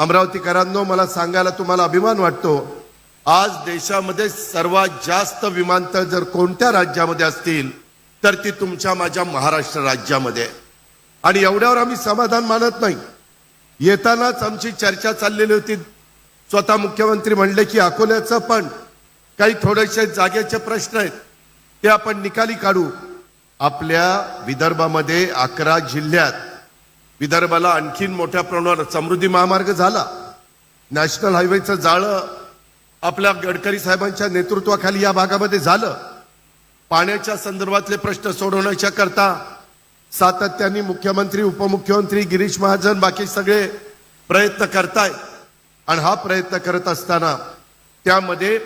अमरावतीकरांनो मला सांगायला तुम्हाला अभिमान वाटतो. आज देशामध्ये सर्वात जास्त विमानतळ जर कोणत्या राज्यामध्ये असतील तर ती तुमच्या माझ्या महाराष्ट्र राज्यामध्ये. आहे. आणि एवढ्यावर आम्ही समाधान मानत नाही. येतानाच आमची चर्चा चाललेली होती. स्वतः मुख्यमंत्री म्हणले की अकोल्याचं पण काही थोडेसे जागेचे प्रश्न आहेत. ते आपण निकाली काढू. आपल्या विदर्भामध्ये अकरा जिल्ह्यात विदर्भाला आणखीन मोठ्या प्रमाणावर समृद्धी महामार्ग झाला. नॅशनल हायवेचं जाळं आपल्या गडकरी साहेबांच्या नेतृत्वाखाली या भागामध्ये झालं. पाण्याच्या संदर्भातले प्रश्न सोडवण्याच्या करता सातत्याने मुख्यमंत्री उपमुख्यमंत्री गिरीश महाजन बाकी सगळे प्रयत्न करतायत. आणि हा प्रयत्न करत असताना त्यामध्ये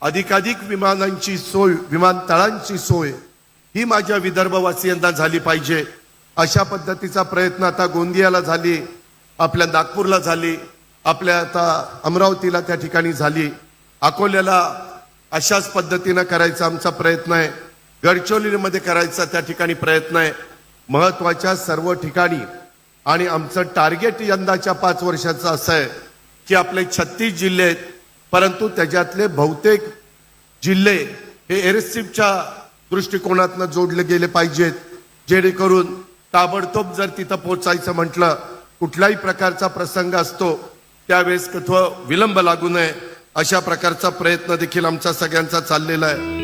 अधिकाधिक विमानांची सोय विमानतळांची सोय ही माझ्या विदर्भवासियांना झाली पाहिजे. अशा पद्धतीचा प्रयत्न आता गोंदियाला झाली आपल्या नागपूरला झाली आपल्या आता अमरावतीला त्या ठिकाणी झाली. अकोल्याला अशाच पद्धतीनं करायचा आमचा प्रयत्न आहे. गडचिरोलीमध्ये करायचा त्या ठिकाणी प्रयत्न आहे. महत्त्वाच्या सर्व ठिकाणी आणि आमचं टार्गेट यंदाच्या पाच वर्षाचं असं आहे की आपले छत्तीस जिल्हे आहेत परंतु त्याच्यातले बहुतेक जिल्हे हे एरसिपच्या दृष्टिकोनातनं जोडले गेले पाहिजेत जेणेकरून ताबडतोब जर तिथं पोचायचं म्हटलं कुठल्याही प्रकारचा प्रसंग असतो त्यावेळेस कथवा विलंब लागू नये अशा प्रकारचा प्रयत्न देखील आमचा सगळ्यांचा चाललेला आहे.